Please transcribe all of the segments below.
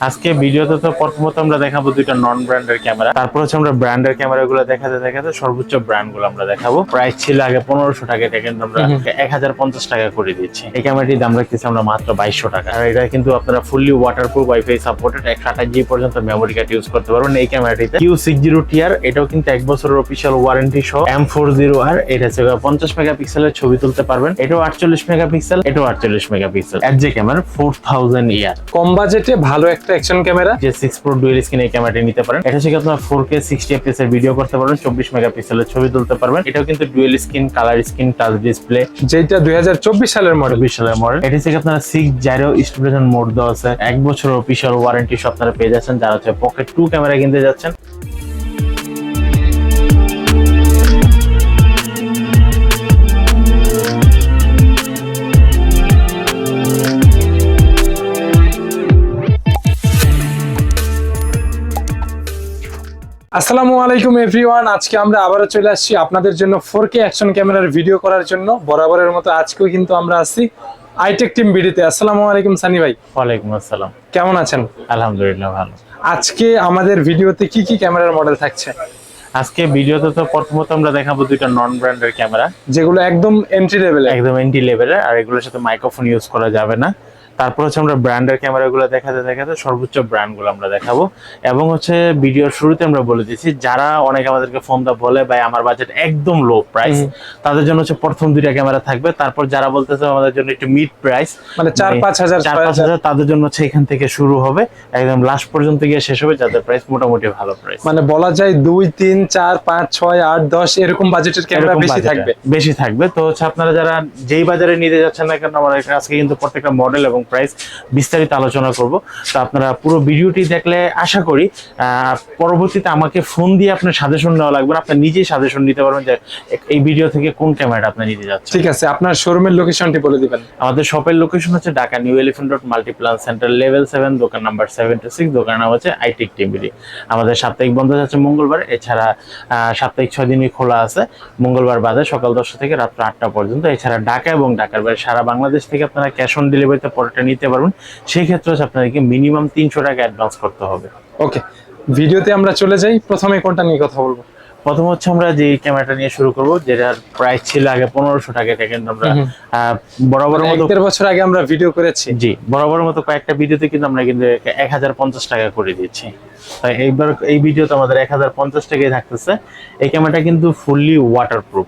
আজকে ভিডিওতে তো প্রথমত আমরা দেখাবো দুইটা নন ব্র্যান্ডের ক্যামেরা তারপর হচ্ছে আমরা ব্র্যান্ডের ক্যামেরা গুলো দেখাতে দেখাতে সর্বোচ্চ ব্র্যান্ডগুলো আমরা দেখাবো। প্রাইস ছিল আগে পনেরোশো টাকা এটা কিন্তু আমরা এক হাজার পঞ্চাশ টাকা করে দিচ্ছি। এই ক্যামেরাটির দাম রাখতেছি আমরা মাত্র বাইশশো টাকা। আর এটা কিন্তু আপনারা fully water proof wifi supported একশো আঠাশ জি পর্যন্ত মেমোরি কার্ড ইউজ করতে পারবেন এই ক্যামেরাটিতে কিউ সিক্স জিরো টিআর এটাও কিন্তু এক বছরের অফিসিয়াল ওয়ারেন্টি সহ। এম ফোর জিরো আর এটা হচ্ছে পঞ্চাশ মেগাপিক্সেলের ছবি তুলতে পারবেন। এটাও আটচল্লিশ মেগাপিক্সেল এটাও আটচল্লিশ মেগাপিক্সেল এর যে ক্যামেরা ফোর থাউজেন্ড ইয়ার কম বাজেটে ভালো একটা অ্যাকশন ক্যামেরা যে সিক্স প্রো ডুয়েল স্ক্রিন এই ক্যামেরাটি নিতে পারেন। এটা থেকে আপনার ফোর কে সিক্সটি এফপিএস এর ভিডিও করতে পারবেন চব্বিশ মেগাপিক্সেলের ছবি তুলতে পারবেন। এটাও কিন্তু dual screen colour screen touch display যেটা দুই হাজার চব্বিশ সালের মডেল চব্বিশ সালের মডেল এটি থেকে আপনারা সিক্স জাইরো স্টুডেন্ট মোড দেওয়া আছে। এক বছর অফিসিয়াল ওয়ারেন্টি সব আপনারা পেয়ে যাচ্ছেন। যারা হচ্ছে পকেট টু ক্যামেরা কিনতে যাচ্ছেন। আসসালামু আলাইকুম এভরিওয়ান আজকে আমরা আবারও চলে আসছি আপনাদের জন্য ফোর কে অ্যাকশন ক্যামেরার ভিডিও করার জন্য। বরাবরের মতো আজকেও কিন্তু আমরা আসছি আইটেক টিম ভিডিওতে আসসালামু আলাইকুম সানি ভাই। ওয়ালাইকুম আসসালাম। কেমন আছেন? আলহামদুলিল্লাহ ভালো। আজকে আমাদের ভিডিওতে কি কি ক্যামেরার মডেল থাকছে? আজকে ভিডিওতে তো প্রথমত আমরা দেখাবো দুইটা নন ব্র্যান্ডের ক্যামেরা। যেগুলো একদম এন্ট্রি লেভেলে একদম এন্টি লেভেলের আর এগুলোর সাথে মাইক্রোফোন ইউজ করা যাবে না। তারপর হচ্ছে আমরা ব্র্যান্ডের ক্যামেরাগুলো দেখাতে দেখাতে সর্বোচ্চ ব্র্যান্ডগুলো আমরা দেখাবো। এবং হচ্ছে ভিডিওর শুরুতে আমরা বলে দিচ্ছি যারা অনেক আমাদেরকে ফোন দা বলে ভাই আমার বাজেট একদম লো প্রাইস তাদের জন্য হচ্ছে প্রথম দুইটা ক্যামেরা থাকবে। তারপর যারা বলতেছে আমাদের জন্য একটু মিড প্রাইস মানে চার পাঁচ হাজার চার পাঁচ হাজার তাদের জন্য হচ্ছে এখান থেকে শুরু হবে। একদম লাস্ট পর্যন্ত গিয়ে শেষ হবে যাদের প্রাইস মোটামুটি ভালো প্রাইস মানে বলা যায় দুই তিন চার পাঁচ ছয় আট দশ এরকম বাজেটের ক্যামেরা বেশি থাকবে। বেশি থাকবে। তো হচ্ছে আপনারা যারা যেই বাজারে নিতে যাচ্ছেন না কেন আমার আজকে কিন্তু প্রত্যেকটা মডেল এবং প্রাইস বিস্তারিত আলোচনা করব। তো আপনারা পুরো ভিডিওটি দেখলে আশা করি পরবর্তীতে আমাকে ফোন দিয়ে আপনার সাজেশন নেওয়া লাগবে না। আপনার নিজেই সাজেশন নিতে পারবেন যে এই ভিডিও থেকে কোন ক্যামেরাটা আপনি নিতে যাচ্ছেন। ঠিক আছে আপনার শোরুমের লোকেশনটি বলে দিবেন। আমাদের শপের লোকেশন হচ্ছে Dhaka new elephant road Multiplan centre level seven দোকান নাম্বার সেভেন্টি সিক্স দোকান নাম হচ্ছে আইটিক টিভিডি আমাদের সাপ্তাহিক বন্ধ যাচ্ছে মঙ্গলবার এছাড়া সাপ্তাহিক ছয় দিনই খোলা আছে। মঙ্গলবার বাদে সকাল দশটা থেকে রাত্র আটটা পর্যন্ত। এছাড়া ঢাকা এবং ঢাকার বাইরে সারা বাংলাদেশ থেকে আপনারা ক্যাশ অন ডেলিভারিতে পরোটা নিতে পারবেন সেই ক্ষেত্রে আপনাদেরকে মিনিমাম তিনশো টাকা অ্যাডভান্স করতে হবে। ওকে ভিডিওতে আমরা চলে যাই প্রথমে কোনটা নিয়ে কথা বলব? প্রথম হচ্ছে আমরা যে ক্যামেরাটা নিয়ে শুরু করব যেটার প্রাইস ছিল আগে পনেরোশো টাকা কিন্তু আমরা আহ, বরাবরের মতো দেড় বছর আগে আমরা ভিডিও করেছি। জি বরাবর মতো কয়েকটা ভিডিওতে কিন্তু আমরা কিন্তু এক হাজার পঞ্চাশ টাকা করে দিচ্ছি তাই এইবার এই ভিডিওতে আমাদের এক হাজার পঞ্চাশ টাকাই থাকতেছে। এই ক্যামেরাটা কিন্তু ফুললি ওয়াটারপ্রুফ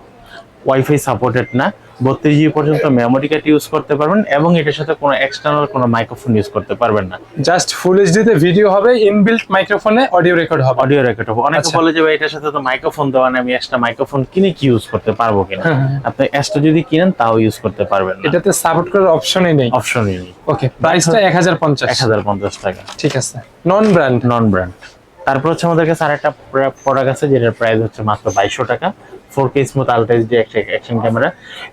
ওয়াইফাই সাপোর্টেড না। বত্রিশ জিবি পর্যন্ত মেমোরি কার্ড ইউজ করতে পারবেন এবং এটার সাথে কোনো এক্সটার্নাল কোনো মাইক্রোফোন ইউজ করতে পারবেন না। জাস্ট ফুল এইচডি তে ভিডিও হবে ইনবিল্ট মাইক্রোফোনে অডিও রেকর্ড হবে। অডিও রেকর্ড হবে। অনেকে আচ্ছা। বলে যে ভাই এটার সাথে তো মাইক্রোফোন দেওয়া নেই আমি এক্সট্রা মাইক্রোফোন কিনে কি ইউজ করতে পারব কিনা? হ্যাঁ, হ্যাঁ। আপনি এক্সট্রা যদি কিনেন তাও ইউজ করতে পারবেন না। এটাতে সাপোর্ট করার অপশনই নেই। অপশনই নেই। ওকে প্রাইসটা এক হাজার পঞ্চাশ। এক হাজার পঞ্চাশ টাকা। ঠিক আছে। নন ব্র্যান্ড নন ব্র্যান্ড তারপর হচ্ছে আমাদের কাছে আরেকটা প্রোডাক্ট আছে যেটার প্রাইস হচ্ছে মাত্র বাইশশো টাকা। Four K smooth ultra HD action camera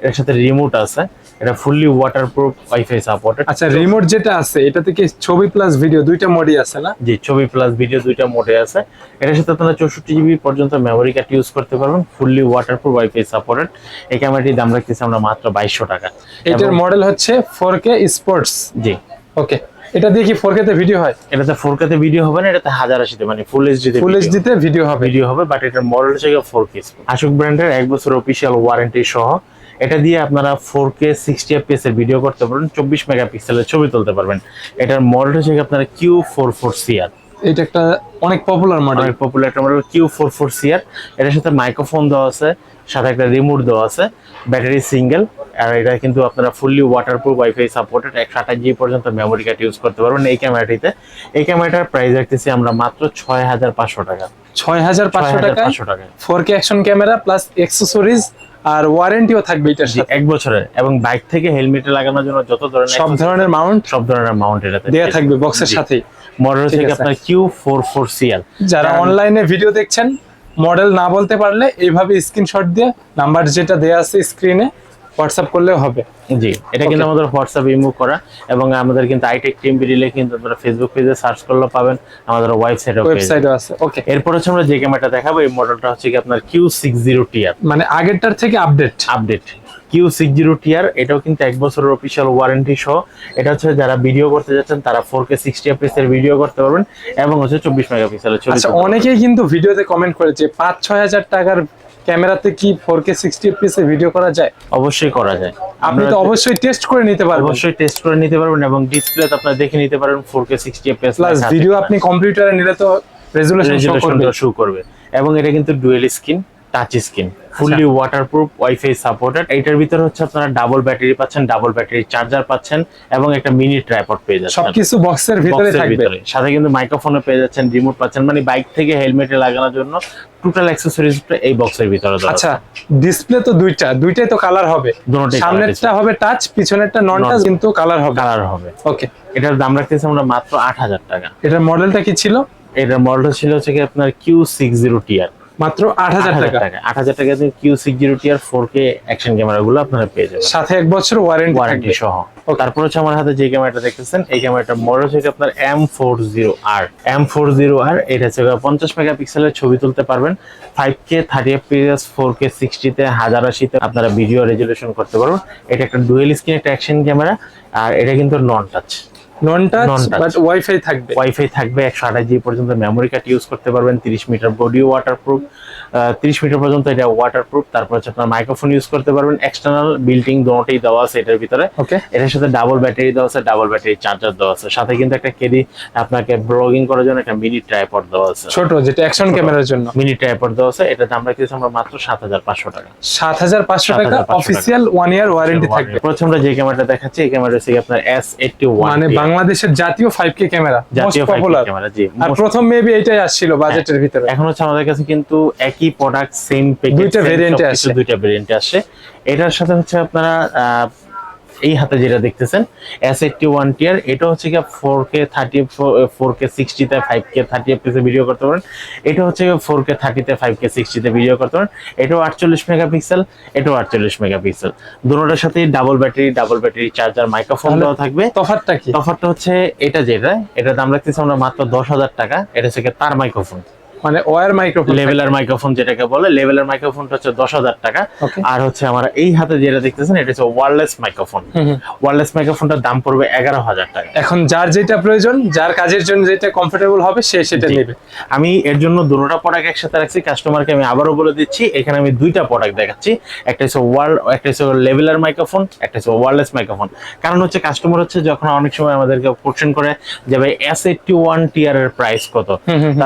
এর সাথে রিমোট আছে। এটা ফুললি ওয়াটারপ্রুফ ওয়াইফাই সাপোর্টেড আচ্ছা রিমোট যেটা আছে এটা থেকে ছবি প্লাস ভিডিও দুইটা মোডই আছে না? জি ছবি প্লাস ভিডিও দুইটা মোডে আছে। এটার সাথে আপনারা চৌষট্টি জিবি পর্যন্ত মেমোরি কার্ড ইউজ করতে পারবেন ফুললি ওয়াটারপ্রুফ ওয়াইফাই সাপোর্টেড এই ক্যামেরাটির দাম রাখতেছি আমরা মাত্র বাইশশো টাকা। এটার মডেল হচ্ছে ফোর কে স্পোর্টস জি। ওকে এটা দিয়ে কি ফোর কে তে ভিডিও হয়? এটাতে ফোর তে ভিডিও হবে না এটাতে হাজার আশিতে মানে ফুল এইচডিতে ফুল এইচডি তে ভিডিও হবে। ভিডিও হবে বাট এটার মডেল হচ্ছে ফোর কে আশুক ব্র্যান্ডের এক বছর অফিসিয়াল ওয়ারেন্টি সহ এটা দিয়ে আপনারা ফোর কে সিক্সটি এফপিএস এর ভিডিও করতে পারবেন চব্বিশ মেগাপিক্সেলের ছবি তুলতে পারবেন। এটার মডেল হচ্ছে আপনারা কিউ ফোর ফোর সিআর এটা একটা অনেক পপুলার মডেল অনেক পপুলার একটা model Q four four CR এটার সাথে মাইক্রোফোন দেওয়া আছে সাথে একটা রিমোট দেওয়া আছে ব্যাটারি সিঙ্গেল আর এটা কিন্তু আপনারা ফুললি ওয়াটারপ্রুফ ওয়াইফাই সাপোর্টেড একশো আঠাশ জিবি পর্যন্ত মেমোরি কার্ড ইউজ করতে পারবেন এই ক্যামেরাটিতে এই ক্যামেরাটার প্রাইস রাখতেছি আমরা মাত্র ছয় হাজার পাঁচশো টাকা? ছয় হাজার পাঁচশো টাকা। Four K action camera plus accessories আর ওয়ারেন্টিও থাকবে এটার সাথে। এক বছরের। এবং বাইক থেকে হেলমেটে লাগানোর জন্য যত ধরনের সব ধরনের মাউন্ট সব ধরনের মাউন্ট এটাতে। দেয়া থাকবে বক্সের জি। সাথেই। মডেল থেকে আপনার কিউ ফোর ফোর সিএল যারা অনলাইনে ভিডিও দেখছেন মডেল না বলতে পারলে এইভাবে স্ক্রিনশট দিয়ে নাম্বার যেটা দেয়া আছে স্ক্রিনে হোয়াটসঅ্যাপ করলে হবে। জি এটা কিন্তু আমাদের হোয়াটসঅ্যাপ ইমুভ করা এবং আমাদের কিন্তু আইটেক টিম বিডিলে কিন্তু আপনারা ফেসবুক পেজে সার্চ করলে পাবেন আমাদের ওয়েবসাইটে ওয়েবসাইটও আছে ওকে এরপর হচ্ছে আমরা যে ক্যামেরাটা দেখাবো এই মডেলটা হচ্ছে কি আপনার কিউ সিক্স জিরো টিআর মানে আগেরটার থেকে update update Q six zero TR এটাও কিন্তু এক বছরের অফিসিয়াল ওয়ারেন্টি সহ। এটা হচ্ছে যারা ভিডিও করতে যাচ্ছেন তারা ফোর কে সিক্সটি এর ভিডিও করতে পারবেন এবং হচ্ছে চব্বিশ মেগাপিক্সেলের ছবি আচ্ছা অনেকেই কিন্তু ভিডিওতে কমেন্ট করেছে পাঁচ ছয় হাজার টাকার ক্যামেরাতে কি ফোর কে সিক্সটি এফপিএস এ ভিডিও করা যায়? অবশ্যই করা যায়। আপনি তো অবশ্যই টেস্ট করে নিতে পারবেন। অবশ্যই টেস্ট করে নিতে পারবেন এবং ডিসপ্লে আপনারা দেখে নিতে four K sixty FPS plus video আপনি কম্পিউটারে নিলে তো রেজুলেশন শো করবে। এবং এটা কিন্তু dual screen touch screen fully waterproof wifi supported এটার ভিতরে হচ্ছে আপনারা ডাবল ব্যাটারি পাচ্ছেন ডাবল ব্যাটারি চার্জার পাচ্ছেন এবং একটা মিনি ট্রাইপড পেয়ে যাচ্ছেন। সবকিছু বক্সের ভিতরে থাকবে। সাথে কিন্তু মাইক্রোফোনে পেয়ে যাচ্ছেন রিমোট পাচ্ছেন। মানে বাইক থেকে হেলমেটে লাগানোর জন্য টোটাল অ্যাক্সেসরিজ এই বক্সের ভিতরে দেওয়া আচ্ছা ডিসপ্লে তো দুইটা দুইটাই তো কালার হবে। সামনেরটা হবে টাচ পিছনেরটা নন টাচ কিন্তু কালার হবে। কালার হবে। ওকে এটার দাম রাখতেছি আমরা মাত্র আট হাজার টাকা। এটার মডেলটা কি ছিল? এটার মডেল ছিল হচ্ছে কি আপনার কিউ সিক্স জিরো টিআর মাত্র আট হাজার টাকা। আট হাজার টাকা দিয়ে Q six zero TR four K action camera গুলো আপনারা পেয়ে যাবেন। সাথে এক বছর ওয়ারেন্টি ওয়ারেন্টি সহ। তারপর হচ্ছে আমার হাতে যে ক্যামেরাটা দেখতেছেন এই ক্যামেরাটার মডেল হচ্ছে আপনার M four zero R M four zero R এটা হচ্ছে পঞ্চাশ মেগাপিক্সেলের ছবি তুলতে পারবেন। Five K thirty FPS four K সিক্সটিতে হাজার আশিতে আপনারা ভিডিও রেজুলেশন করতে পারবেন। এটা একটা ডুয়েল স্ক্রিন একটা অ্যাকশন ক্যামেরা আর এটা কিন্তু non touch non touch but wifi থাকবে। ওয়াইফাই থাকবে একশো আঠাশ জিবি পর্যন্ত মেমোরি কার্ড ইউজ করতে পারবেন তিরিশ মিটার বডিও ওয়াটারপ্রুফ তিরিশ মিটার পর্যন্ত এটা ওয়াটারপ্রুফ তারপর হচ্ছে আপনার মাইক্রোফোন ইউজ করতে পারবেন। এক্সটার্নাল বিল্ডিং দোনোটাই দেওয়া আছে এটার ভিতরে। ওকে এটার সাথে ডাবল ব্যাটারি দেওয়া আছে ডাবল ব্যাটারি চার্জার দেওয়া আছে। সাথে কিন্তু একটা কেডি আপনাকে ব্লগিং করার জন্য একটা মিনি ট্রাইপড দেওয়া আছে। ছোট যেটা অ্যাকশন ক্যামেরার জন্য। মিনি ট্রাইপড দেওয়া আছে। এটা দাম রাখতেছি আমরা মাত্র সাত হাজার পাঁচশো টাকা। সাত হাজার পাঁচশো টাকা 7,500 অফিসিয়াল ওয়ান ইয়ার ওয়ারেন্টি থাকবে। প্রথম আমরা যে ক্যামেরাটা দেখাচ্ছি এই ক্যামেরা হচ্ছে আপনার এস এইটটি ওয়ান মানে বাংলাদেশের জাতীয় ফাইভ কে ক্যামেরা জাতীয় পপুলার ক্যামেরা জি আর প্রথম মেবি এটাই আসছিল বাজেটের ভিতরে। এখন হচ্ছে আমাদের কাছে কিন্তু একই প্রোডাক্ট সেম প্যাকেজ দুইটা এ আসে। দুইটা ভেরিয়েন্টে আসে। এটার সাথে হচ্ছে আপনারা এই হাতে যেটা দেখতেছেন এস এইটটি ওয়ান টিয়ার এটা হচ্ছে কি four K thirty four K সিক্সটিতে five K thirty এফপিসে ভিডিও করতে পারেন। এটা হচ্ছে ফোর কে থার্টিতে ফাইভ কে সিক্সটিতে ভিডিও করতে পারেন। এটাও আটচল্লিশ মেগাপিক্সেল এটাও আটচল্লিশ মেগাপিক্সেল দুটোটার সাথে double battery double battery charger microphone দেওয়া থাকবে। তফাৎটা কি? তফাৎটা হচ্ছে এটা যেটা এটা দাম রাখতেছি আমরা মাত্র দশ হাজার টাকা এটা হচ্ছে তার মাইক্রোফোন মানে ওয়ার মাইক্রোফোন লেভেলার মাইক্রোফোন যেটাকে বলে লেভেলার মাইক্রোফোনটা হচ্ছে দশ হাজার টাকা। আর হচ্ছে আমার এই হাতে যেটা দেখতেছেন এটা হচ্ছে ওয়ারলেস মাইক্রোফোন ওয়ারলেস মাইক্রোফোনটার দাম পড়বে এগারো হাজার টাকা। এখন যার যেটা প্রয়োজন যার কাজের জন্য যেটা কমফোর্টেবল হবে সে সেটা নেবে। আমি এর জন্য দুটোটা প্রোডাক্ট একসাথে রাখছি কাস্টমারকে আমি আবারও বলে দিচ্ছি এখানে আমি দুইটা প্রোডাক্ট দেখাচ্ছি। একটা হচ্ছে ওয়ার একটা হচ্ছে লেভেলার মাইক্রোফোন একটা হচ্ছে ওয়ারলেস মাইক্রোফোন কারণ হচ্ছে কাস্টমার হচ্ছে যখন অনেক সময় আমাদেরকে কোশ্চেন করে যে ভাই এস এইটটি ওয়ান টিয়ার এর প্রাইস কত?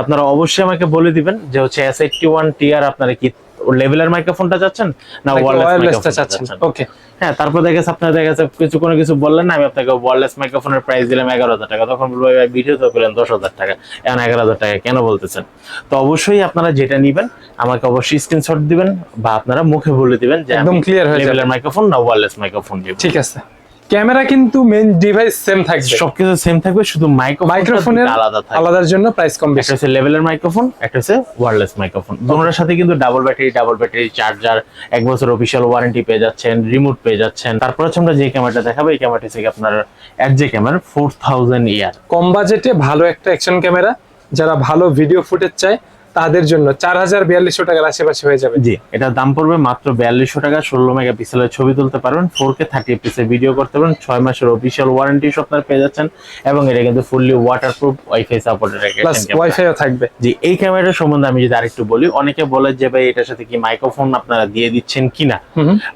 আপনারা অবশ্যই আমাকে বলে দিবেন যে হচ্ছে এস এইটটি ওয়ান টিয়ার আপনারা কি লেভেলার মাইক্রোফোনটা চাচ্ছেন না ওয়্যারলেসটা চাচ্ছেন। ওকে হ্যাঁ তারপর দেখা যাচ্ছে আপনার দেখা যাচ্ছে কিছু কোনো কিছু বললেন না আমি আপনাকে ওয়ারলেস মাইক্রোফোনের প্রাইস দিলাম এগারো হাজার টাকা। তখন বলব ভাই ভিডিও তো পেলেন দশ হাজার টাকা। এখন এগারো হাজার টাকা কেন বলতেছেন? তো অবশ্যই আপনারা যেটা নিবেন আমাকে অবশ্যই স্ক্রিনশট দিবেন বা আপনারা মুখে বলে দিবেন যে একদম clear হয়ে। লেভেলের মাইক্রোফোন না ওয়ারলেস মাইক্রোফোন দিব ঠিক আছে। ক্যামেরা কিন্তু মেইন ডিভাইস সেম থাকবে। সবকিছু সেম থাকবে শুধু মাইক্রোফোনের মাইক্রোফোনের আলাদা থাকবে। আলাদার জন্য প্রাইস কম বেশি। আছে লেভেলের মাইক্রোফোন একটা হচ্ছে ওয়্যারলেস মাইক্রোফোন দুটোর সাথে কিন্তু double battery double battery charger এক বছর অফিসিয়াল ওয়ারেন্টি পেয়ে যাচ্ছেন রিমোট পেয়ে যাচ্ছেন। তারপর হচ্ছে আমরা যে ক্যামেরাটা দেখাবো এই ক্যামেরাটি থেকে আপনার এর যে ক্যামেরা ফোর থাউজেন্ড ইয়ার কম বাজেটে ভালো একটা অ্যাকশন ক্যামেরা যারা ভালো ভিডিও ফুটেজ চায় তাদের জন্য চার হাজার বিয়াল্লিশশো টাকার আশেপাশে হয়ে যাবে। জি এটার দাম পড়বে মাত্র বিয়াল্লিশশো টাকা। ষোলো মেগা পিক্সেলের ছবি তুলতে পারবেন four K thirty pixel video করতে পারবেন। ছয় মাসের অফিসিয়াল ওয়ারেন্টি আপনার পেয়ে যাচ্ছেন এবং এটা কিন্তু fully waterproof wifi supported plus ওয়াইফাইও থাকবে। জি এই ক্যামেরাটার সম্বন্ধে আমি যদি আরেকটু বলি অনেকে বলে যে ভাই এটার সাথে কি মাইক্রোফোন আপনারা দিয়ে দিচ্ছেন কিনা।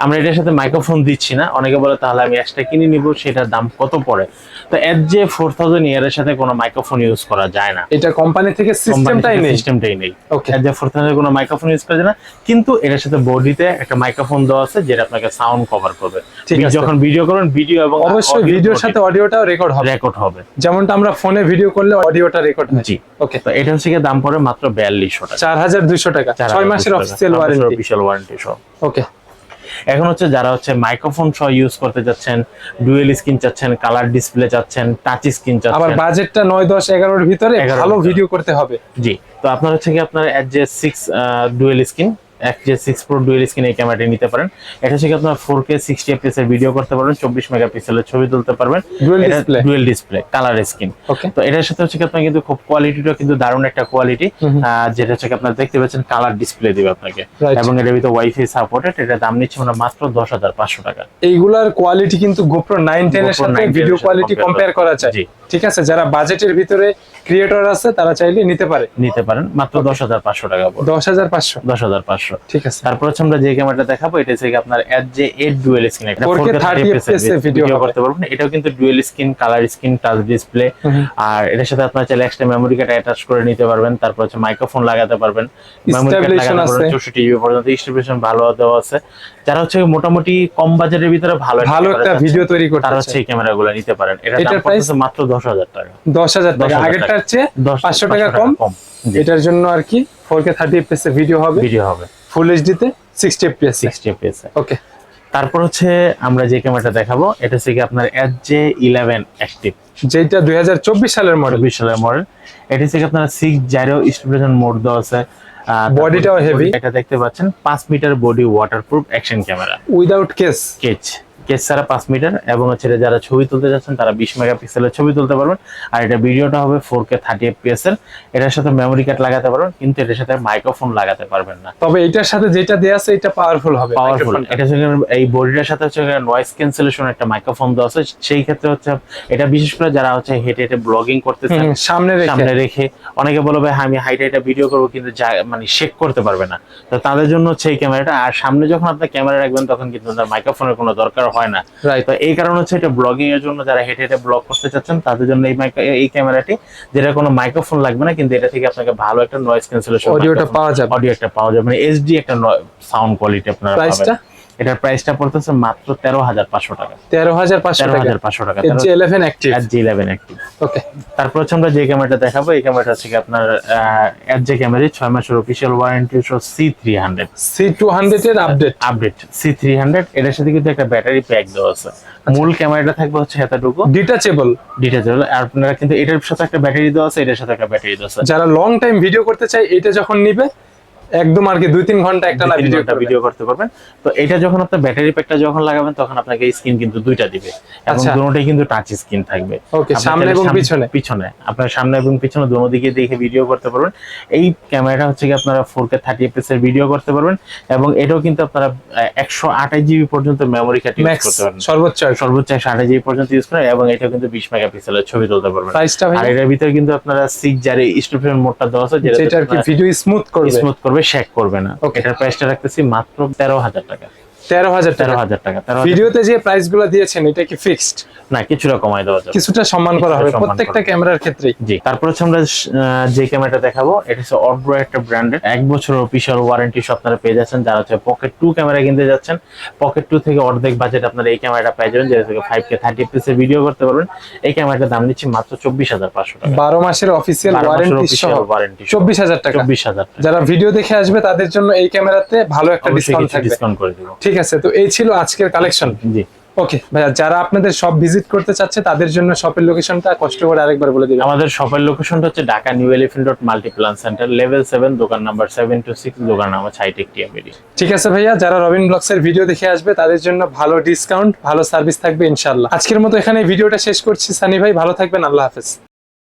আমরা এটার সাথে মাইক্রোফোন দিচ্ছি না। অনেকে বলে তাহলে আমি এক্সট্রা কিনে নিব সেটার দাম কত পড়ে? তো এর যে ফোর থাউজেন্ড ইয়ারের সাথে কোনো মাইক্রোফোন ইউজ করা যায় না। এটা কোম্পানি থেকে সিস্টেমটাই নেই। সিস্টেমটাই নেই। ওকে এর যে ফোর কোনো মাইক্রোফোন ইউজ করা যায় না। কিন্তু এটার সাথে বডিতে একটা মাইক্রোফোন দেওয়া আছে যেটা আপনাকে সাউন্ড কভার করবে। যখন ভিডিও করবেন ভিডিও এবং অবশ্যই ভিডিওর সাথে অডিওটাও রেকর্ড হবে। রেকর্ড হবে। যেমনটা আমরা ফোনে ভিডিও করলে অডিওটা রেকর্ড হয়। জি। ওকে তো এটা হচ্ছে দাম পড়ে মাত্র বিয়াল্লিশশো টাকা। চার হাজার দুইশো টাকা। ছয় মাসের অফিসিয়াল ওয়ারেন্টি অফিসিয়াল ওয়ারেন্টি সহ। ওকে এখন হচ্ছে যারা হচ্ছে মাইক্রোফোন সহ ইউজ করতে যাচ্ছেন ডুয়েল স্ক্রিন চাচ্ছেন কালার ডিসপ্লে চাচ্ছেন টাচ স্ক্রিন চাচ্ছেন। আবার বাজেটটা নয় দশ এগারোর ভিতরে 11 ভালো ভিডিও করতে হবে। জি। তো আপনার হচ্ছে কি আপনার এর যে সিক্স ডুয়েল স্ক্রিন এক যে সিক্স প্রো ডুয়েল স্ক্রিন এই ক্যামেরাটি নিতে পারেন। এটা হচ্ছে কি আপনার ফোর কে সিক্সটি এর ভিডিও করতে পারবেন চব্বিশ মেগা মেগাপিক্সেলের ছবি তুলতে পারবেন। ডুয়েল ডিসপ্লে কালার স্ক্রিন তো এটার সাথে হচ্ছে কি আপনার কিন্তু খুব কোয়ালিটিটা কিন্তু দারুণ একটা কোয়ালিটি যেটা হচ্ছে কি আপনার দেখতে পাচ্ছেন কালার ডিসপ্লে দিবে আপনাকে। এবং এটার ভিতরে ওয়াইফাই সাপোর্টেড এটা দাম নিচ্ছে আমরা মাত্র দশ হাজার পাঁচশো টাকা। এইগুলার কোয়ালিটি কিন্তু গোপ্রো নাইন টেন এর সাথে ভিডিও কোয়ালিটি কম্পেয়ার করা যায়। জি। ঠিক আছে? যারা বাজেটের ভিতরে ক্রিয়েটর আছে তারা চাইলে নিতে পারে। নিতে পারেন। মাত্র দশ হাজার পাঁচশো টাকা দশ হাজার পাঁচশো? দশ হাজার পাঁচশো। ঠিক আছে। তারপর হচ্ছে আমরা যে ক্যামেরাটা দেখাবো এটা হচ্ছে আপনার এর যে এইট ডুয়েল স্ক্রিন এটা 4K 4K 30 30 FPS এ ভিডিও করতে পারবেন। এটাও কিন্তু dual screen colour screen touch display আর এটার সাথে আপনার চাইলে এক্সট্রা মেমোরি কার্ড অ্যাটাচ করে নিতে পারবেন। তারপর হচ্ছে মাইক্রোফোন লাগাতে পারবেন। Memory card. চৌষট্টি পর্যন্ত স্টেবিলেশন ভালো দেওয়া আছে। যারা হচ্ছে মোটামুটি কম বাজেটের ভিতরে ভালো ভালো একটা ভিডিও তৈরি করতে তারা হচ্ছে এই ক্যামেরাগুলো নিতে পারেন। এটা দাম? মাত্র দশ হাজার টাকা। দশ হাজার টাকা। 10,000 আগেরটার চেয়ে দশ পাঁচশো টাকা কম। এটার জন্য আর কি four K thirty FPS video হবে। ভিডিও হবে। ফুল এইচডি তে sixty FPS sixty FPS okay তারপর হচ্ছে আমরা যে ক্যামেরাটা দেখাবো এটা হচ্ছে আপনার এস জে ইলেভেন অ্যাক্টিভ যেটা দুই হাজার চব্বিশ সালের মডেল চব্বিশ সালের মডেল এটা হচ্ছে আপনার সিক্স জাইরো স্টেবিলাইজেশন মোড দেওয়া আছে। Bodyটাও heavy। এটা দেখতে পাচ্ছেন পাঁচ metre body waterproof action camera without case case ছাড়া পাঁচ মিটার এবং হচ্ছে যারা ছবি তুলতে যাচ্ছেন তারা বিশ মেগাপিক্সেলের ছবি তুলতে পারবেন। আর এটা ভিডিওটা হবে ফোর কে থার্টি এফপিএস এর। এটার সাথে মেমোরি কার্ড লাগাতে পারবেন কিন্তু এটার সাথে মাইক্রোফোন লাগাতে পারবেন না। তবে এটার সাথে যেটা দেয়া আছে এটা পাওয়ারফুল হবে। পাওয়ারফুল। এটা এই বডিটার সাথে হচ্ছে নয়েজ ক্যান্সেলেশন একটা মাইক্রোফোন দেওয়া আছে। সেই ক্ষেত্রে হচ্ছে এটা বিশেষ করে যারা হচ্ছে হেঁটে হেঁটে ব্লগিং করতেছে হুম, সামনে রেখে। সামনে রেখে। অনেকে বলবে হ্যাঁ আমি হাইটে এটা ভিডিও করব কিন্তু মানে শেক করতে পারবে না। তো তাদের জন্য হচ্ছে এই ক্যামেরাটা আর সামনে যখন আপনি ক্যামেরা রাখবেন তখন কিন্তু মাইক্রোফোনের কোনো দরকার হয় না। তো এই কারণে হচ্ছে এটা ব্লগিং এর জন্য যারা হেঁটে হেঁটে ব্লগ করতে চাচ্ছেন তাদের জন্য এই এই ক্যামেরাটি যেটা কোনো মাইক্রোফোন লাগবে না কিন্তু এটা থেকে আপনাকে ভালো একটা নয়েজ ক্যান্সেলেশন অডিওটা পাওয়া যাবে। অডিও একটা পাওয়া যাবে। মানে এইচডি একটা সাউন্ড কোয়ালিটি আপনারা প্রাইসটা পাবেন। এটার প্রাইসটা পড়তেছে মাত্র তেরো হাজার পাঁচশো টাকা। তেরো হাজার পাঁচশো হাজার পাঁচশো টাকা ইলেভেন অ্যাক্টিভ জি ইলেভেন ওকে তারপর হচ্ছে আমরা যে ক্যামেরাটা দেখাবো এই ক্যামেরাটা হচ্ছে আপনার এর যে ক্যামেরা ছয় মাসের official warranty C three hundred C two hundred এর update update C three hundred এটার সাথে কিন্তু একটা ব্যাটারি প্যাক দেওয়া আছে। মূল ক্যামেরাটা থাকবে হচ্ছে এতটুকু। ডিটাচেবল ডিটেচেবল আর আপনারা কিন্তু এটার সাথে একটা ব্যাটারি দেওয়া আছে এটার সাথে একটা ব্যাটারি দেওয়া আছে। যারা লং টাইম ভিডিও করতে চায় এটা যখন নিবে একদম আর কি দুই তিন ঘণ্টা একটা না ভিডিও ভিডিও ভিডিও করতে পারবেন। তো এটা যখন আপনার ব্যাটারি প্যাকটা যখন লাগাবেন তখন আপনাকে স্ক্রিন কিন্তু দুইটা দিবে। এবং আচ্ছা। দুটোটাই কিন্তু টাচ স্ক্রিন থাকবে। আপনার সামনে এবং পিছনে। পিছনে। আপনার সামনে এবং পিছনে দোনো দিকে দেখে ভিডিও করতে পারবেন। এই ক্যামেরাটা হচ্ছে কি আপনারা ফোর কে থার্টি এফএস এর ভিডিও করতে পারবেন। এবং এটাও কিন্তু আপনারা একশো আঠাশ জিবি পর্যন্ত মেমোরি কার্ড ইউজ করতে পারবেন। সর্বোচ্চ সর্বোচ্চ একশো আঠাশ জিবি পর্যন্ত ইউজ করেন এবং এটা কিন্তু বিশ মেগাপিক্সেলের ছবি তুলতে পারবেন। আর এটার ভিতরে কিন্তু আপনারা সিক্স জারে স্টুডেন্ট মোডটা দেওয়া আছে যেটা কি ভিডিও স্মুথ করবে। স্মুথ করবে শেক করবে না। ওকে এটার প্রাইসটা রাখতেছি মাত্র তেরো হাজার টাকা। তেরো হাজার তেরো হাজার টাকা ভিডিওতে যে প্রাইসগুলো দিয়েছেন এটা কি ফিক্সড না কিছুটা কমাই দেওয়া যাবে। কিছুটা সম্মান করা হবে প্রত্যেকটা ক্যামেরার জি তারপর হচ্ছে আমরা আহ, যে ক্যামেরাটা দেখাবো এটা হচ্ছে একটা ব্র্যান্ডের এক বছর অফিসিয়াল ওয়ারেন্টি আপনারা পেয়ে যাচ্ছেন। যারা হচ্ছে পকেট টু ক্যামেরা কিনতে যাচ্ছেন পকেট টু থেকে অর্ধেক বাজেট আপনারা এই ক্যামেরাটা পেয়ে যাবেন যেটা থেকে ফাইভ কে থার্টি পিসে ভিডিও করতে পারবেন। এই ক্যামেরাটার দাম নিচ্ছি মাত্র চব্বিশ হাজার পাঁচশো টাকা। বারো মাসের অফিসিয়াল ওয়ারেন্টি সহ ওয়ারেন্টি চব্বিশ হাজার টাকা। চব্বিশ হাজার যারা ভিডিও দেখে আসবে তাদের জন্য এই ক্যামেরাতে ভালো একটা ডিসকাউন্ট থাকবে। ডিসকাউন্ট করে দিব। ঠিক আছে তো এই ছিল আজকের কালেকশন জি। ওকে ভাইয়া যারা আপনাদের সব ভিজিট করতে চাচ্ছে তাদের জন্য শপের লোকেশনটা কষ্ট করে আরেকবার বলে দিবেন। আমাদের শপের লোকেশনটা হচ্ছে Dhaka New Elephant Road Multiplan Centre level seven দোকান নাম্বার সেভেন টু সিক্স দোকান নাম্বার ছাইটেক টিএমএডি ঠিক আছে ভাইয়া যারা রবিন ব্লগস এর ভিডিও দেখে আসবে তাদের জন্য ভালো ডিসকাউন্ট ভালো সার্ভিস থাকবে ইনশাল্লাহ আজকের মতো এখানে ভিডিওটা শেষ করছি সানি ভাই ভালো থাকবেন আল্লাহ হাফেজ।